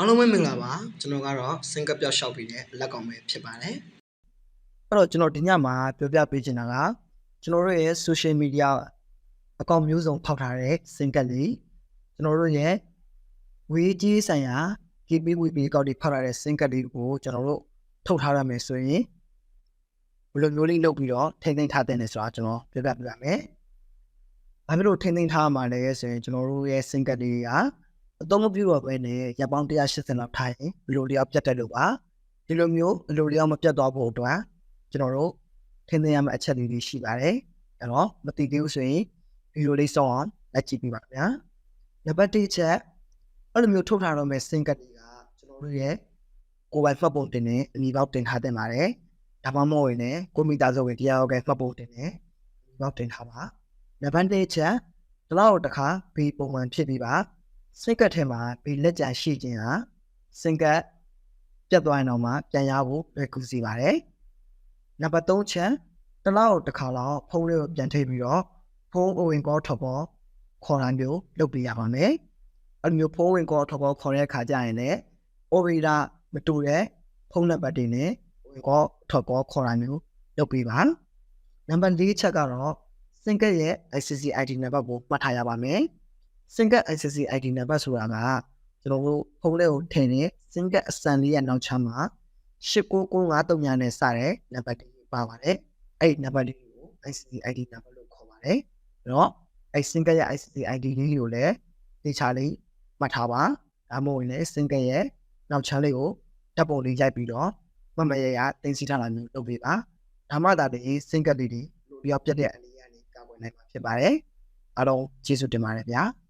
အားလုံးပဲမင်္ဂလာပါကျွန်တော်ကတော့စင်ကပ်ပြောက်ရှောက်ပြီးတဲ့လက်ကောင်ပဲဖြစ်ပါတယ်အဲ့တော့ကျွန်တော်ဒီညမှာပြောပြပေးချင်တာကကျွန်တော်တို့ရဲ့ social media အကောင့်မျိုးစုံဖောက်ထားတဲ့စင်ကတ်လေးကျွန်တော်တို့ရဲ့ဝေးကြီးဆိုင်ရာ KPWP အကောင့်တွေဖောက်ထားတဲ့စင်ကတ်လေးကိုကျွန်တော်တို့ထုတ်ထားရမယ်ဆိုရင်ဘယ်လိုမျိုးလေးလုပ်ပြီးတော့ထိမ့်သိမ်းထားတဲ့လဲဆိုတာကျွန်တော်ပြောပြပြပါမယ်။ဘာဖြစ်လို့ထိမ့်သိမ်းထားရမှာလဲဆိုရင်ကျွန်တော်တို့ရဲ့စင်ကတ်လေးက အသုံးမပြုတော့ဘဲနဲ့ရပ်ပေါင်း180လောက်ထားရင်ဘယ်လိုလျောက်ပြတ်တယ်လို့ပါဒီလိုမျိုးဘယ်လိုလျောက်မပြတ်သွားဖို့အတွက်ကျွန်တော်တို့ထင်သိရမယ့်အချက်လေးတွေရှိပါတယ်။အဲ့တော့မသိသေးဘူးဆိုရင်ဗီဒီယိုလေးစောအောင်လက်ကြည့်ပြပါဗျာ။နံပါတ်1ချက်အဲ့လိုမျိုးထုတ်ထားတော့မယ့်စင်ကတ်တွေကကျွန်တော်တို့ရဲ့ကိုယ်ပိုင်ဖတ်ပုံတင်နေအမိပေါက်တင်ထားတင်ပါတယ်။ဒါမှမဟုတ်ရင်လည်းကိုမိသားစုဝင်တရားရောက်ကဖတ်ပုံတင်နေအမိပေါက်တင်ထားပါ။နံပါတ်2ချက်ဒီလောက်တစ်ခါဘီပုံမှန်ဖြစ်ပြီးပါ စင်ကတ်ထဲမှာဘီလက်ကြံရှိခြင်းဟာစင်ကတ်ပြတ်သွားရင်တော့မှပြန်ရဖို့လွယ်ကူစေပါတယ်။နံပါတ်3ချက်တစ်လောက်တစ်ခါလောက်ဖုန်းလေးကိုပြန်ထိပ်ပြီးတော့ဖုန်းအဝင်ကောထော်ပေါ်ခေါ်တာမျိုးလုပ်ပေးရပါမယ်။အဲ့လိုမျိုးဖုန်းဝင်ကောထော်ပေါ်ခေါ်တဲ့အခါကျရင်လည်း operator မတူတဲ့ဖုန်းနံပါတ်တွေနဲ့ဝင်ကောထော်ပေါ်ခေါ်တာမျိုးလုပ်ပေးပါ။နံပါတ်4ချက်ကတော့စင်ကတ်ရဲ့ ICC ID နံပါတ်ကိုမှတ်ထားရပါမယ်။ စင်ကတ် ICC ID နံပါတ်ဆိုတာကကျွန်တော်တို့ဖုန်းလေးကိုထည့်နေစင်ကတ်အစံလေးရဲ့နောက်ချမ်းမှာ8995ညနဲ့စတဲ့နံပါတ်တွေပါပါတယ်။အဲ့ဒီနံပါတ်လေးကို ICC ID နံပါတ်လို့ခေါ်ပါတယ်။အဲ့တော့အဲ့ single ရဲ့ ICC ID လေးကိုလည်းတေချာလေးမှတ်ထားပါ။ဒါမှမဟုတ်ရင်လည်း single ရဲ့နောက်ချမ်းလေးကိုဓာတ်ပုံလေးရိုက်ပြီးတော့မမရရတင်စီထားတာမျိုးလုပ်ပေးပါ။ဒါမှသာဒီ single လေးတွေလူပြောက်ပြတ်တဲ့အနေအထားလေးကာကွယ်နိုင်မှာဖြစ်ပါတယ်။အားလုံးကျေးဇူးတင်ပါတယ်ဗျာ။